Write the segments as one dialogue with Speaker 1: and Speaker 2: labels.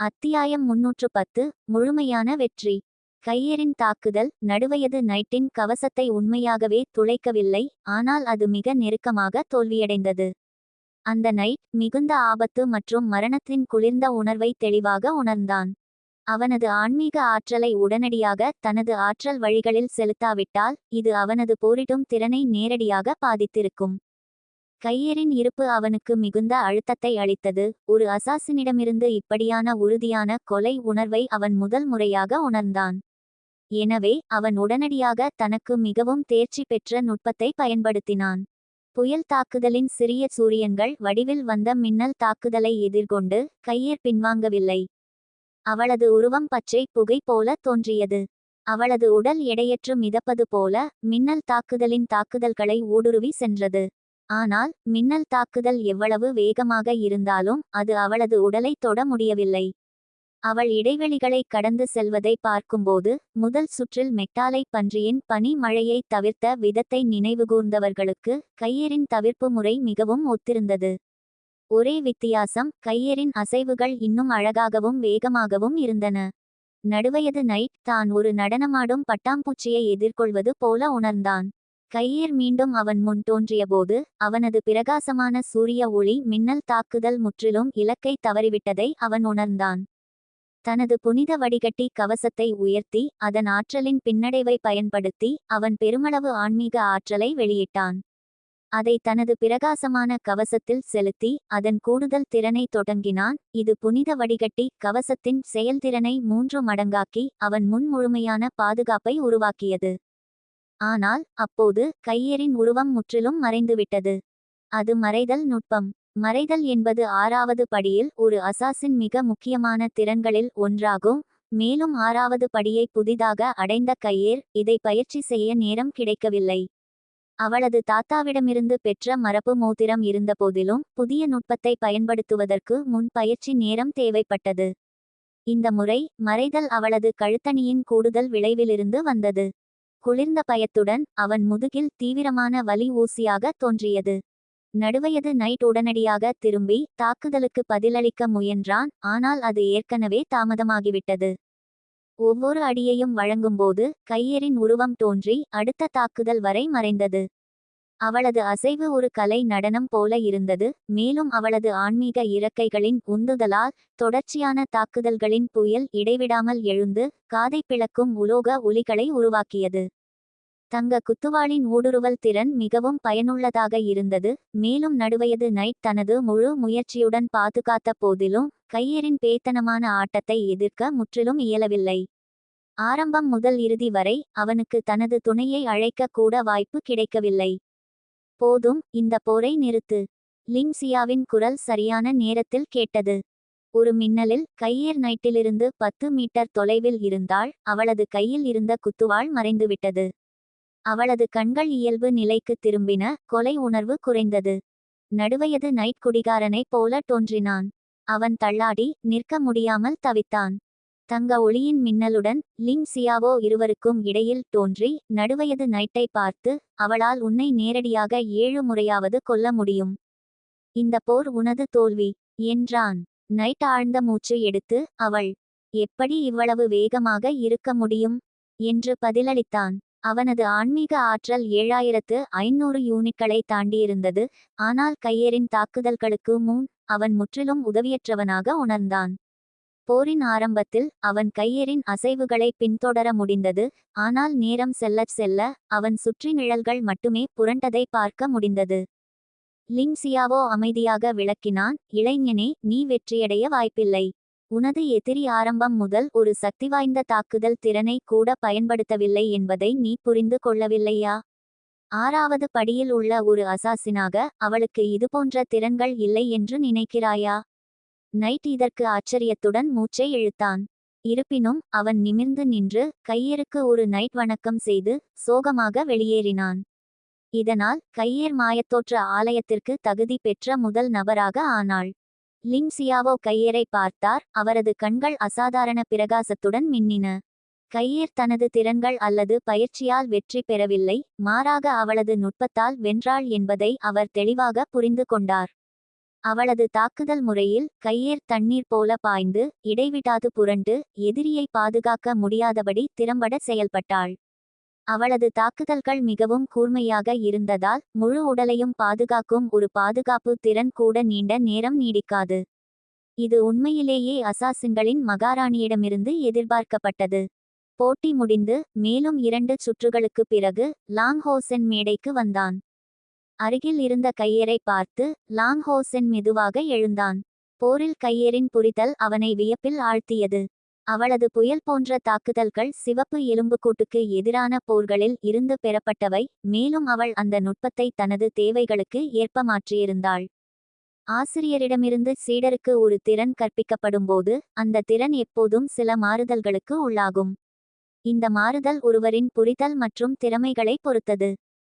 Speaker 1: அத்தியாயம் முன்னூற்று பத்து முழுமையான வெற்றி. கையரின் தாக்குதல் நடுவயது நைட்டின் கவசத்தை உண்மையாகவே துளைக்கவில்லை ஆனால் அது மிக நெருக்கமாக தோல்வியடைந்தது. அந்த நைட் மிகுந்த ஆபத்து மற்றும் மரணத்தின் குளிர்ந்த உணர்வை தெளிவாக உணர்ந்தான். அவனது ஆன்மீக ஆற்றலை உடனடியாக தனது ஆற்றல் வழிகளில் செலுத்தாவிட்டால் இது அவனது போரிடும் திறனை நேரடியாக பாதித்திருக்கும். கையரின் இருப்பு அவனுக்கு மிகுந்த அழுத்தத்தை அளித்தது. ஒரு அசாசினிடமிருந்து இப்படியான உறுதியான கொலை உணர்வை அவன் முதல் முறையாக உணர்ந்தான். எனவே அவன் உடனடியாக தனக்கு மிகவும் தேர்ச்சி பெற்ற நுட்பத்தை பயன்படுத்தினான். புயல் தாக்குதலின் சிறிய சூரியன்கள் வடிவில் வந்த மின்னல் தாக்குதலை எதிர்கொண்டு கையர் பின்வாங்கவில்லை. அவளது உருவம் பச்சை புகை போல தோன்றியது. அவளது உடல் எடையற்று மிதப்பது போல மின்னல் தாக்குதலின் தாக்குதல்களை ஊடுருவி சென்றது. ஆனால் மின்னல் தாக்குதல் எவ்வளவு வேகமாக இருந்தாலும் அது அவளது உடலை தொட முடியவில்லை. அவள் இடைவெளிகளை கடந்து செல்வதை பார்க்கும்போது முதல் சுற்றில் மெட்டாலை பன்றியின் பனி மழையை தவிர்த்த விதத்தை நினைவுகூர்ந்தவர்களுக்கு கையரின் தவிர்ப்பு முறை மிகவும் ஒத்திருந்தது. ஒரே வித்தியாசம் கையரின் அசைவுகள் இன்னும் அழகாகவும் வேகமாகவும் இருந்தன. நடுவயது நைட் தான் ஒரு நடனமாடும் பட்டாம்பூச்சியை எதிர்கொள்வது போல உணர்ந்தான். கையேர் மீண்டும் அவன் முன் தோன்றியபோது அவனது பிரகாசமான சூரிய ஒளி மின்னல் தாக்குதல் முற்றிலும் இலக்கை தவறிவிட்டதை அவன் உணர்ந்தான். தனது புனித வடிகட்டி கவசத்தை உயர்த்தி அதன் ஆற்றலின் பின்னடைவை பயன்படுத்தி அவன் பெருமளவு ஆன்மீக ஆற்றலை வெளியிட்டான். அதை தனது பிரகாசமான கவசத்தில் செலுத்தி அதன் கூடுதல் திறனை தொடங்கினான். இது புனித வடிகட்டி கவசத்தின் செயல்திறனை மூன்று மடங்காக்கி அவன் முன் முழுமையான பாதுகாப்பை உருவாக்கியது. ஆனால் அப்போது கையரின் உருவம் முற்றிலும் மறைந்துவிட்டது. அது மறைதல் நுட்பம். மறைதல் என்பது ஆறாவது படியில் ஒரு அசாசின் மிக முக்கியமான திறன்களில் ஒன்றாகும். மேலும் ஆறாவது படியை புதிதாக அடைந்த கையேர் இதை பயிற்சி செய்ய நேரம் கிடைக்கவில்லை. அவளது தாத்தாவிடமிருந்து பெற்ற மரபு மோதிரம் இருந்தபோதிலும் புதிய நுட்பத்தை பயன்படுத்துவதற்கு முன் பயிற்சி நேரம் தேவைப்பட்டது. இந்த முறை மறைதல் அவளது கழுத்தணியின் கூடுதல் விளைவிலிருந்து வந்தது. குளிர்ந்த பயத்துடன் அவன் முதுகில் தீவிரமான வலி ஊசியாக தோன்றியது. நடுவயது நைட் உடனடியாக திரும்பி தாக்குதலுக்கு பதிலளிக்க முயன்றான் ஆனால் அது ஏற்கனவே தாமதமாகிவிட்டது. ஒவ்வொரு அடியையும் வழங்கும்போது கையெறின் உருவம் தோன்றி அடுத்த தாக்குதல் வரை மறைந்தது. அவளது அசைவு ஒரு கலை நடனம் போல இருந்தது மேலும் அவளது ஆன்மீக இறக்கைகளின் உந்துதலால் தொடர்ச்சியான தாக்குதல்களின் புயல் இடைவிடாமல் எழுந்து காதை பிளக்கும் உலோக ஒலிகளை உருவாக்கியது. தங்க குத்துவாளின் ஊடுருவல் திறன் மிகவும் பயனுள்ளதாக இருந்தது மேலும் நடுவயது நைட் தனது முழு முயற்சியுடன் பாதுகாத்த போதிலும் கையரின் பேத்தனமான ஆட்டத்தை எதிர்க்க முற்றிலும் இயலவில்லை. ஆரம்பம் முதல் இறுதி வரை அவனுக்கு தனது துணையை அழைக்க கூட வாய்ப்பு கிடைக்கவில்லை. போதும் இந்த போரை நிறுத்து. லிங்சியாவின் குரல் சரியான நேரத்தில் கேட்டது. ஒரு மின்னலில் கையேர் நைட்டிலிருந்து பத்து மீட்டர் தொலைவில் இருந்தால் அவளது கையில் இருந்த குத்துவாள் மறைந்துவிட்டது. அவளது கண்கள் இயல்பு நிலைக்கு திரும்பின கொலை உணர்வு குறைந்தது. நடுவயது நைட் குடிகாரனைப் போல தோன்றினான். அவன் தள்ளாடி நிற்க முடியாமல் தவித்தான். தங்க ஒளியின் மின்னலுடன் லிங் சியாவோ இருவருக்கும் இடையில் தோன்றி நடுவயது நைட்டை பார்த்து அவளால் உன்னை நேரடியாக ஏழு முறையாவது கொல்ல முடியும். இந்த போர் உனது தோல்வி என்றான். நைட் ஆழ்ந்த மூச்சு எடுத்து அவள் எப்படி இவ்வளவு வேகமாக இருக்க முடியும்? என்று பதிலளித்தான். அவனது ஆன்மீக ஆற்றல் ஏழாயிரத்து ஐநூறு யூனிட்களை தாண்டியிருந்தது. ஆனால் கையேரின் தாக்குதல்களுக்கு முன் அவன் முற்றிலும் உதவியற்றவனாக உணர்ந்தான். போரின் ஆரம்பத்தில் அவன் கையெறின் அசைவுகளை பின்தொடர முடிந்தது ஆனால் நேரம் செல்லச் செல்ல அவன் சுற்றி நிழல்கள் மட்டுமே புரண்டதை பார்க்க முடிந்தது. லிங்சியாவோ அமைதியாக விளக்கினான் இளைஞனே நீ வெற்றியடைய வாய்ப்பில்லை. உனது எதிரி ஆரம்பம் முதல் ஒரு சக்திவாய்ந்த தாக்குதல் திறனை கூட பயன்படுத்தவில்லை என்பதை நீ புரிந்து கொள்ளவில்லையா? ஆறாவது படியில் உள்ள ஒரு அசாசினாக அவளுக்கு இதுபோன்ற திறன்கள் இல்லை என்று நினைக்கிறாயா? நைட் இதற்கு ஆச்சரியத்துடன் மூச்சை இழுத்தான். இருப்பினும் அவன் நிமிர்ந்து நின்று கையருக்கு ஒரு நைட் வணக்கம் செய்து சோகமாக வெளியேறினான். இதனால் கையேர் மாயத்தோற்ற ஆலயத்திற்கு தகுதி பெற்ற முதல் நபராக ஆனாள். லிங் சியாவோ கையரை பார்த்தார் அவரது கண்கள் அசாதாரண பிரகாசத்துடன் மின்னின. கையேர் தனது திறன்கள் அல்லது பயிற்சியால் வெற்றி பெறவில்லை மாறாக அவளது நுட்பத்தால் வென்றாள் என்பதை அவர் தெளிவாக புரிந்து கொண்டார். அவளது தாக்குதல் முறையில் கையேர் தண்ணீர் போல பாய்ந்து இடைவிடாது புரண்டு எதிரியை பாதுகாக்க முடியாதபடி திறம்பட செயல்பட்டாள். அவளது தாக்குதல்கள் மிகவும் கூர்மையாக இருந்ததால் முழு உடலையும் பாதுகாக்கும் ஒரு பாதுகாப்பு திறன் கூட நீண்ட நேரம் நீடிக்காது. இது உண்மையிலேயே அசாசின்களின் மகாராணியிடமிருந்து எதிர்பார்க்கப்பட்டது. போட்டி முடிந்து மேலும் இரண்டு சுற்றுகளுக்கு பிறகு லாங் ஹோசென் மேடைக்கு வந்தான். அருகில் இருந்த கையேரை பார்த்து லாங் ஹோசென் மெதுவாக எழுந்தான். போரில் கையேரின் புரிதல் அவனை வியப்பில் ஆழ்த்தியது. அவளது புயல் போன்ற தாக்குதல்கள் சிவப்பு எலும்புக்கூட்டுக்கு எதிரான போர்களில் இருந்து பெறப்பட்டவை மேலும் அவள் அந்த நுட்பத்தை தனது தேவைகளுக்கு ஏற்ப மாற்றியிருந்தாள். ஆசிரியரிடமிருந்து சீடருக்கு ஒரு திறன் கற்பிக்கப்படும்போது அந்த திறன் எப்போதும் சில மாறுதல்களுக்கு உள்ளாகும். இந்த மாறுதல் ஒருவரின் புரிதல் மற்றும் திறமைகளை பொறுத்தது.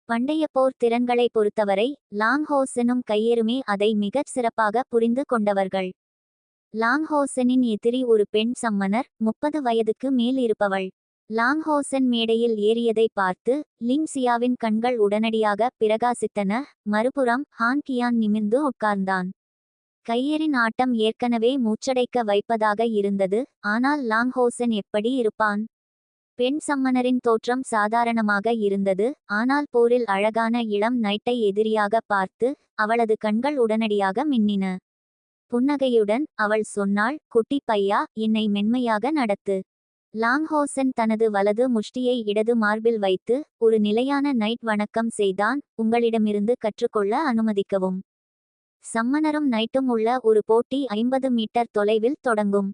Speaker 1: பண்டைய போர் திறன்களை பொறுத்தவரை லாங் ஹோசெனும் கையேறுமே அதை மிகச் சிறப்பாக புரிந்து கொண்டவர்கள். லாங்ஹோசனின் எதிரி ஒரு பெண் சம்மனர் முப்பது வயதுக்கு மேல் இருப்பவள். லாங்ஹோசன் மேடையில் ஏறியதை பார்த்து லிங்சியாவின் கண்கள் உடனடியாக பிரகாசித்தன மறுபுறம் ஹான் கியான் நிமிர்ந்து உட்கார்ந்தான். கையெறின் ஆட்டம் ஏற்கனவே மூச்சடைக்க வைப்பதாக இருந்தது ஆனால் லாங்ஹோசன் எப்படி இருப்பான்? பெண் சம்மனரின் தோற்றம் சாதாரணமாக இருந்தது. ஆனால் போரில் அழகான இளம் நைட்டை எதிரியாக பார்த்து அவளது கண்கள் உடனடியாக மின்னின. புன்னகையுடன் அவள் சொன்னாள் குட்டி பையா என்னை மென்மையாக நடத்து. லாங்ஹோசன் தனது வலது முஷ்டியை இடது மார்பில் வைத்து ஒரு நிலையான நைட் வணக்கம் செய்தான். உங்களிடமிருந்து கற்றுக்கொள்ள அனுமதிக்கவும். சம்மனரும் நைட்டும் உள்ள ஒரு போட்டி ஐம்பது மீட்டர் தொலைவில் தொடங்கும்.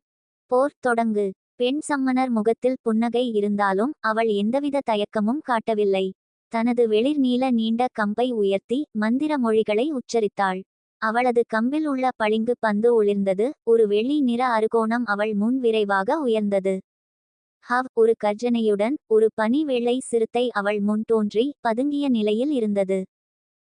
Speaker 1: போர் தொடங்கு. பெண் சம்மனர் முகத்தில் புன்னகை இருந்தாலும் அவள் எந்தவித தயக்கமும் காட்டவில்லை. தனது வெளிர் நீல நீண்ட கம்பை உயர்த்தி மந்திர மொழிகளை உச்சரித்தாள். அவளது கம்பில் உள்ள பளிங்கு பந்து ஒளிர்ந்தது. ஒரு வெள்ளி நிற அருகோணம் அவள் முன் விரைவாக உயர்ந்தது. ஹவ் ஒரு கர்ஜனையுடன் ஒரு பனி வெள்ளை சிறுத்தை அவள் முன் தோன்றி பதுங்கிய நிலையில் இருந்தது.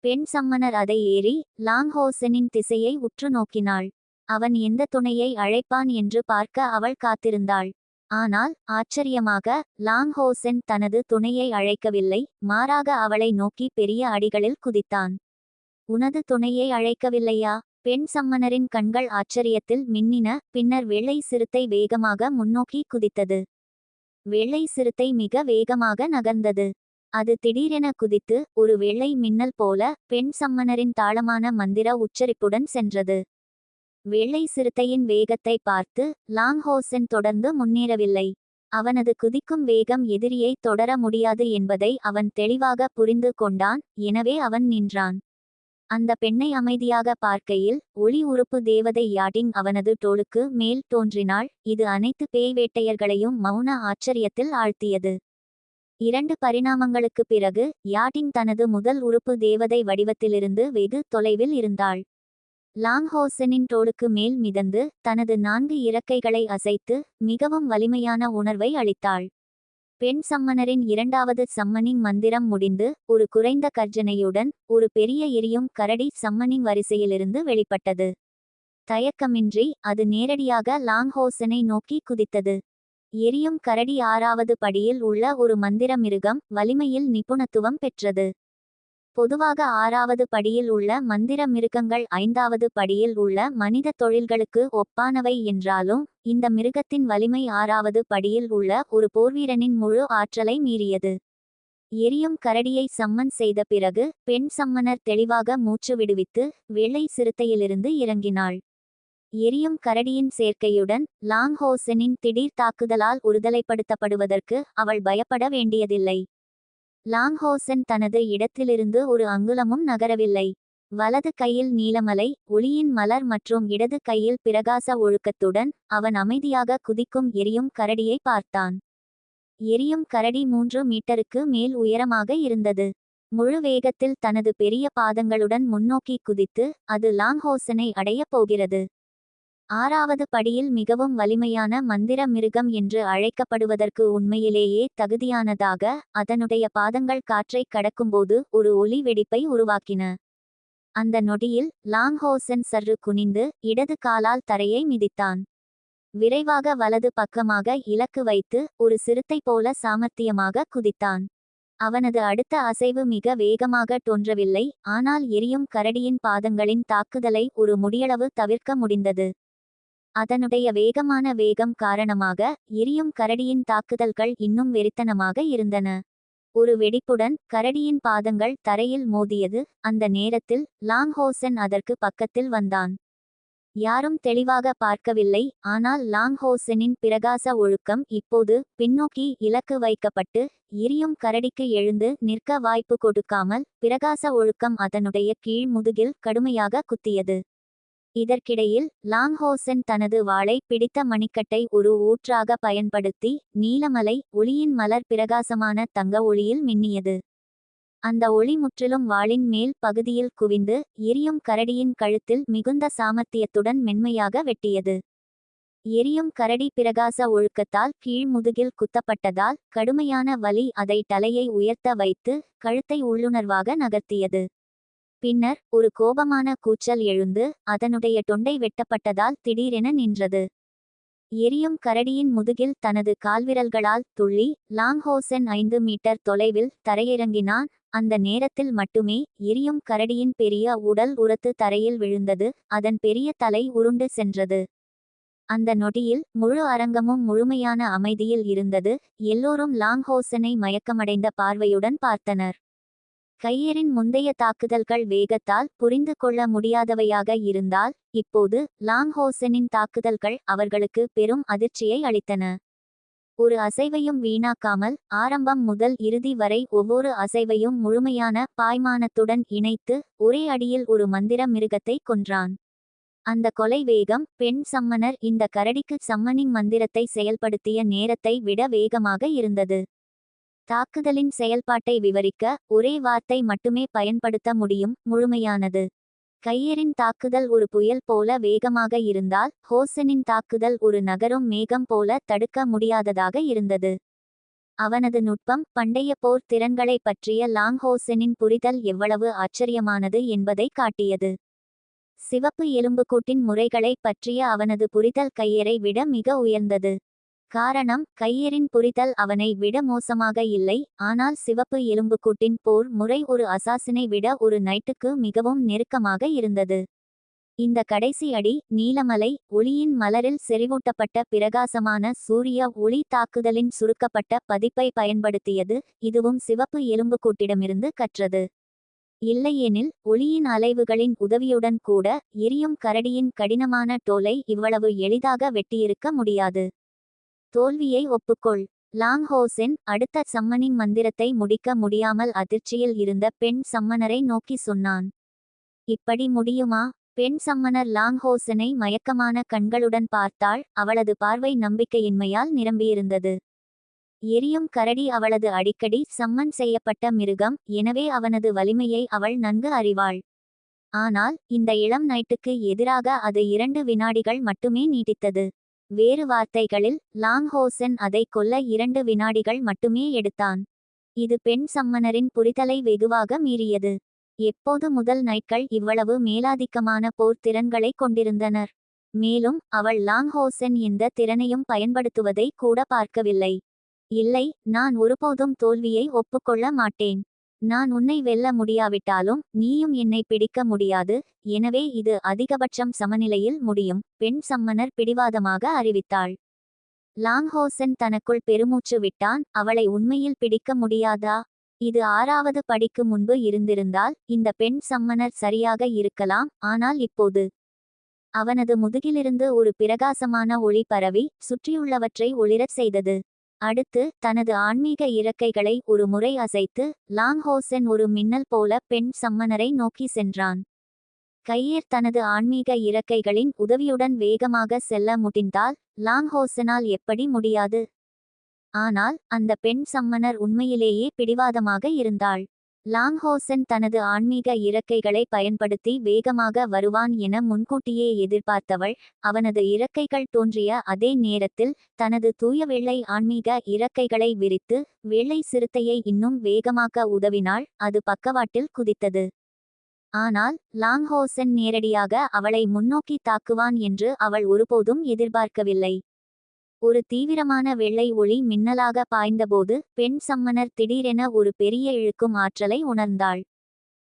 Speaker 1: பெண் சம்மனர் அதை ஏறி லாங்ஹோசனின் திசையை உற்று நோக்கினாள். அவன் எந்த துணையை அழைப்பான் என்று பார்க்க அவள் காத்திருந்தாள். ஆனால் ஆச்சரியமாக லாங்ஹோசென் தனது துணையை அழைக்கவில்லை மாறாக அவளை நோக்கி பெரிய அடிகளில் குதித்தான். உனது துணையை அழைக்கவில்லையா? பெண் சம்மனரின் கண்கள் ஆச்சரியத்தில் மின்னின பின்னர் வெள்ளை சிறுத்தை வேகமாக முன்னோக்கி குதித்தது. வெள்ளை சிறுத்தை மிக வேகமாக நகர்ந்தது. அது திடீரென குதித்து ஒரு வெள்ளை மின்னல் போல பெண் சம்மனரின் தாளமான மந்திர உச்சரிப்புடன் சென்றது. வெள்ளை சிறுத்தையின் வேகத்தை பார்த்து லாங்ஹோசன் தொடர்ந்து முன்னேறவில்லை. அவனது குதிக்கும் வேகம் எதிரியை தொடர முடியாது என்பதை அவன் தெளிவாக புரிந்து கொண்டான் எனவே அவன் நின்றான். அந்த பெண்ணை அமைதியாக பார்க்கையில் ஒளி உறுப்பு தேவதை யாட்டிங் அவனது டோலுக்கு மேல் தோன்றினாள் இது அனைத்து பேய் வேட்டையர்களையும் மௌன ஆச்சரியத்தில் ஆழ்த்தியது. இரண்டு பரிணாமங்களுக்கு பிறகு யாட்டிங் தனது முதல் உறுப்பு தேவதை வடிவத்திலிருந்து வெகு தொலைவில் இருந்தாள். லாங்ஹோசனின் தோளுக்கு மேல் மிதந்து தனது நான்கு இறக்கைகளை அசைத்து மிகவும் வலிமையான உணர்வை அளித்தாள். பெண் சம்மனரின் இரண்டாவது சம்மனிங் மந்திரம் முடிந்து ஒரு குறைந்த கர்ஜனையுடன் ஒரு பெரிய எரியும் கரடி சம்மனிங் வரிசையிலிருந்து வெளிப்பட்டது. தயக்கமின்றி அது நேரடியாக லாங்ஹோசனை நோக்கி குதித்தது. எரியும் கரடி ஆறாவது படியில் உள்ள ஒரு மந்திர மிருகம் வலிமையில் நிபுணத்துவம் பெற்றது. பொதுவாக ஆறாவது படியில் உள்ள மந்திர மிருகங்கள் ஐந்தாவது படியில் உள்ள மனித தொழில்களுக்கு ஒப்பானவை என்றாலும் இந்த மிருகத்தின் வலிமை ஆறாவது படியில் உள்ள ஒரு போர்வீரனின் முழு ஆற்றலை மீறியது. எரியும் கரடியை சம்மன் செய்த பிறகு பெண் சம்மனர் தெளிவாக மூச்சு விடுவித்து வெள்ளை சிறுத்தையிலிருந்து இறங்கினாள். எரியும் கரடியின் சேர்க்கையுடன் லாங் ஹோசனின் திடீர் தாக்குதலால் உறுதலைப்படுத்தப்படுவதற்கு அவள் பயப்பட வேண்டியதில்லை. லாங்ஹோசன் தனது இடத்திலிருந்து ஒரு அங்குலமும் நகரவில்லை. வலது கையில் நீலமலை ஒளியின் மலர் மற்றும் இடது கையில் பிரகாச ஒழுக்கத்துடன் அவன் அமைதியாக குதிக்கும் எரியும் கரடியை பார்த்தான். எரியும் கரடி மூன்று மீட்டருக்கு மேல் உயரமாக இருந்தது. முழு வேகத்தில் தனது பெரிய பாதங்களுடன் முன்னோக்கி குதித்து அது லாங்ஹோசனை அடையப் போகிறது. ஆறாவது படியில் மிகவும் வலிமையான மந்திர மிருகம் என்று அழைக்கப்படுவதற்கு உண்மையிலேயே தகுதியானதாக அதனுடைய பாதங்கள் காற்றை கடக்கும்போது ஒரு ஒலி வெடிப்பை உருவாக்கின. அந்த நொடியில் லாங்ஹோசன் சர்ரு குனிந்து இடது காலால் தரையை மிதித்தான். விரைவாக வலது பக்கமாக இலக்கு வைத்து ஒரு சிறுத்தை போல சாமர்த்தியமாக குதித்தான். அவனது அடுத்த அசைவு மிக வேகமாக தோன்றவில்லை ஆனால் எரியும் கரடியின் பாதங்களின் தாக்குதலை ஒரு முடியளவு தவிர்க்க முடிந்தது. அதனுடைய வேகமான வேகம் காரணமாக எரியும் கரடியின் தாக்குதல்கள் இன்னும் வெறித்தனமாக இருந்தன. ஒரு வெடிப்புடன் கரடியின் பாதங்கள் தரையில் மோதியது. அந்த நேரத்தில் லாங்ஹோசன் அதற்கு பக்கத்தில் வந்தான். யாரும் தெளிவாக பார்க்கவில்லை. ஆனால் லாங்ஹோசனின் பிரகாச ஒழுக்கம் இப்போது பின்னோக்கி இலக்கு வைக்கப்பட்டு எரியும் கரடிக்கு எழுந்து நிற்க வாய்ப்பு கொடுக்காமல் பிரகாச ஒழுக்கம் அதனுடைய கீழ் முதுகில் கடுமையாக குத்தியது. இதற்கிடையில் லாங்ஹோசன் தனது வாளை பிடித்த மணிக்கட்டை ஒரு ஊற்றாக பயன்படுத்தி நீலமலை ஒளியின் மலர் பிரகாசமான தங்க ஒளியில் மின்னியது. அந்த ஒளி முற்றிலும் வாளின் மேல் பகுதியில் குவிந்து எரியும் கரடியின் கழுத்தில் மிகுந்த சாமர்த்தியத்துடன் மென்மையாக வெட்டியது. எரியும் கரடி பிரகாச ஒழுக்கத்தால் கீழ் முதுகில் குத்தப்பட்டதால் கடுமையான வலி அதை தலையை உயர்த்த வைத்து கழுத்தை உள்ளுணர்வாக நகர்த்தியது. பின்னர் ஒரு கோபமான கூச்சல் எழுந்து அதனுடைய தொண்டை வெட்டப்பட்டதால் திடீரென நின்றது. எரியும் கரடியின் முதுகில் தனது கால்விரல்களால் துள்ளி லாங்ஹோசன் ஐந்து மீட்டர் தொலைவில் தரையிறங்கினான். அந்த நேரத்தில் மட்டுமே எரியும் கரடியின் பெரிய உடல் உரத்து தரையில் விழுந்தது. அதன் பெரிய தலை உருண்டு சென்றது. அந்த நொடியில் முழு அரங்கமும் முழுமையான அமைதியில் இருந்தது. எல்லோரும் லாங்ஹோசனை மயக்கமடைந்த பார்வையுடன் பார்த்தனர். கையரின் முந்தைய தாக்குதல்கள் வேகத்தால் புரிந்து கொள்ள முடியாதவையாக இருந்தால் இப்போது லாங்ஹோசனின் தாக்குதல்கள் அவர்களுக்கு பெரும் அதிர்ச்சியை அளித்தன. ஒரு அசைவையும் வீணாக்காமல் ஆரம்பம் முதல் இறுதி வரை ஒவ்வொரு அசைவையும் முழுமையான பாய்மானத்துடன் இணைத்து ஒரே அடியில் ஒரு மந்திர மிருகத்தை கொன்றான். அந்த கொலை வேகம் பெண் சம்மனர் இந்த கரடிக்கு சம்மனின் மந்திரத்தை செயல்படுத்திய நேரத்தை விட வேகமாக இருந்தது. தாக்குதலின் செயல்பாட்டை விவரிக்க ஒரே வார்த்தை மட்டுமே பயன்படுத்த முடியும் முழுமையானது. கையரின் தாக்குதல் ஒரு புயல் போல வேகமாக இருந்தால் ஹோசனின் தாக்குதல் ஒரு நகரும் மேகம் போல தடுக்க முடியாததாக இருந்தது. அவனது நுட்பம் பண்டைய போர் திறன்களை பற்றிய லாங்ஹோசனின் புரிதல் எவ்வளவு ஆச்சரியமானது என்பதை காட்டியது. சிவப்பு எலும்புக்கூட்டின் முறைகளை பற்றிய அவனது புரிதல் கையரை விட மிக உயர்ந்தது. காரணம் கையரின் புரிதல் அவனை விட மோசமாக இல்லை ஆனால் சிவப்பு எலும்புக்கூட்டின் போர் முறை ஒரு அசாசினை விட ஒரு நைட்டுக்கு மிகவும் நெருக்கமாக இருந்தது. இந்த கடைசி அடி நீலமலை ஒளியின் மலரில் செறிவூட்டப்பட்ட பிரகாசமான சூரிய ஒளி தாக்குதலின் சுருக்கப்பட்ட பதிப்பை பயன்படுத்தியது இதுவும் சிவப்பு எலும்புக்கூட்டிடமிருந்து கற்றது. இல்லையெனில் ஒளியின் அலைவுகளின் உதவியுடன் கூட எரியும் கரடியின் கடினமான டோலை இவ்வளவு எளிதாக வெட்டியிருக்க முடியாது. தோல்வியை ஒப்புக்கொள். லாங் ஹோசென் அடுத்த சம்மனின் மந்திரத்தை முடிக்க முடியாமல் அதிர்ச்சியில் இருந்த பெண் சம்மனரை நோக்கி சொன்னான். இப்படி முடியுமா? பெண் சம்மனர் லாங் ஹோசனை மயக்கமான கண்களுடன் பார்த்தாள். அவளது பார்வை நம்பிக்கையின்மையால் நிரம்பியிருந்தது. எரியும் கரடி அவளது அடிக்கடி சம்மன் செய்யப்பட்ட மிருகம். எனவே அவனது வலிமையை அவள் நன்கு அறிவாள். ஆனால் இந்த இளம் நைட்டுக்கு எதிராக அது இரண்டு வினாடிகள் மட்டுமே நீடித்தது. வேறு வார்த்தைகளில் லாங்ஹோசன் அதை கொல்ல இரண்டு வினாடிகள் மட்டுமே எடுத்தான். இது பெண் சம்மனரின் புரிதலை வெகுவாக மீறியது. எப்போது முதல் நைட்கள் இவ்வளவு மேலாதிக்கமான போர் திறன்களை கொண்டிருந்தனர். மேலும் அவள் லாங்ஹோசன் இந்த திறனையும் பயன்படுத்துவதை கூட பார்க்கவில்லை. இல்லை நான் ஒருபோதும் தோல்வியை ஒப்புக்கொள்ள மாட்டேன். நான் உன்னை வெல்ல முடியாவிட்டாலும் நீயும் என்னை பிடிக்க முடியாது. எனவே இது அதிகபட்சம் சமநிலையில் முடியும் பெண் சம்மனர் பிடிவாதமாக அறிவித்தாள். லாங்ஹோசன் தனக்குள் பெருமூச்சு விட்டான் அவளை உண்மையில் பிடிக்க முடியாதா? இது ஆறாவது படிக்கு முன்பு இருந்திருந்தால் இந்த பெண் சம்மனர் சரியாக இருக்கலாம் ஆனால் இப்போது அவனது முதுகிலிருந்து ஒரு பிரகாசமான ஒளி பரவி சுற்றியுள்ளவற்றை ஒளிரச் செய்தது. அடுத்து தனது ஆன்மீக இறக்கைகளை ஒரு முறை அசைத்து லாங்ஹோசென் ஒரு மின்னல் போல பெண் சம்மனரை நோக்கி சென்றான். கையேர் தனது ஆன்மீக இறக்கைகளின் உதவியுடன் வேகமாக செல்ல முடிந்தால் லாங்ஹோசனால் எப்படி முடியாது? ஆனால் அந்த பெண் சம்மனர் உண்மையிலேயே பிடிவாதமாக இருந்தாள். லாங்ஹோசன் தனது ஆன்மீக இறக்கைகளை பயன்படுத்தி வேகமாக வருவான் என முன்கூட்டியே எதிர்பார்த்தவள் அவனது இறக்கைகள் தோன்றிய அதே நேரத்தில் தனது தூய வெள்ளை ஆன்மீக இறக்கைகளை விரித்து வெள்ளை சிறுத்தையை இன்னும் வேகமாக்க உதவினாள் அது பக்கவாட்டில் குதித்தது. ஆனால் லாங்ஹோசன் நேரடியாக அவளை முன்னோக்கி தாக்குவான் என்று அவள் ஒருபோதும் எதிர்பார்க்கவில்லை. ஒரு தீவிரமான வெள்ளை ஒளி மின்னலாக பாய்ந்தபோது பெண் சம்மனர் திடீரென ஒரு பெரிய இழுக்கும் ஆற்றலை உணர்ந்தாள்.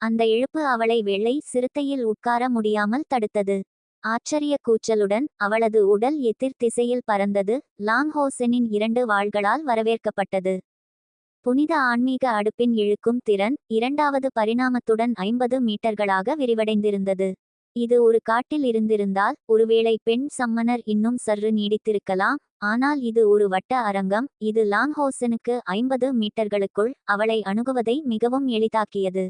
Speaker 1: அந்த இழுப்பு அவளை வெள்ளை சிறுத்தையில் உட்கார முடியாமல் தடுத்தது. ஆச்சரிய கூச்சலுடன் அவளது உடல் எதிர் திசையில் பறந்தது. லாங்ஹோசனின் இரண்டு வாள்களால் வரவேற்கப்பட்டது. புனித ஆன்மீக அடுப்பின் இழுக்கும் திறன் இரண்டாவது பரிணாமத்துடன் ஐம்பது மீட்டர்களாக விரிவடைந்திருந்தது. இது ஒரு காட்டில் இருந்திருந்தால் ஒருவேளை பெண் சம்மனர் இன்னும் சற்று நீடித்திருக்கலாம். ஆனால் இது ஒரு வட்ட அரங்கம். இது லாங்ஹோசனுக்கு ஐம்பது மீட்டர்களுக்குள் அவளை அணுகுவதை மிகவும் எளிதாக்கியது.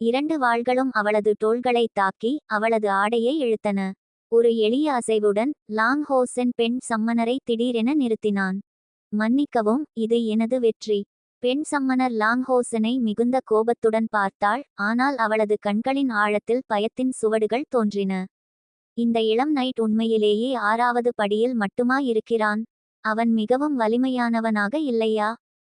Speaker 1: இரண்டு வாள்களும் அவளது தோள்களை தாக்கி அவளது ஆடையை இழுத்தன. ஒரு எளிய அசைவுடன் லாங்ஹோசன் பெண் சம்மனரை திடீரென நிறுத்தினான். மன்னிக்கவும் இது எனது வெற்றி. பெண் சம்மனர் லாங்ஹோசனை மிகுந்த கோபத்துடன் பார்த்தாள். ஆனால் அவளது கண்களின் ஆழத்தில் பயத்தின் சுவடுகள் தோன்றின. இந்த இளம் நைட் உண்மையிலேயே ஆறாவது படியில் மட்டுமா இருக்கிறான் அவன் மிகவும் வலிமையானவனாக இல்லையா?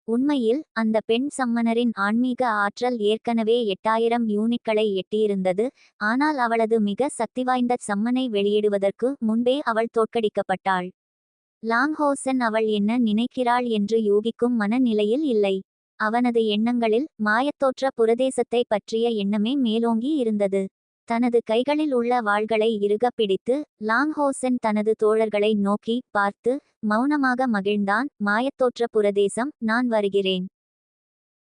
Speaker 1: உண்மையில் அந்த பெண் சம்மனரின் ஆன்மீக ஆற்றல் ஏற்கனவே எட்டாயிரம் யூனிட்களை எட்டியிருந்தது. ஆனால் அவளது மிக சக்திவாய்ந்த சம்மனை வெளியிடுவதற்கு முன்பே அவள் தோற்கடிக்கப்பட்டாள். லாங்ஹோசன் அவள் என்ன நினைக்கிறாள் என்று யூகிக்கும் மனநிலையில் இல்லை. அவனது எண்ணங்களில் மாயத்தோற்ற புரதேசத்தை பற்றிய எண்ணமே மேலோங்கி இருந்தது. தனது கைகளில் உள்ள வாள்களை இறுக பிடித்து லாங்ஹோசன் தனது தோழர்களை நோக்கி பார்த்து மௌனமாக மகிழ்ந்தான் மாயத்தோற்ற புரதேசம் நான் வருகிறேன்.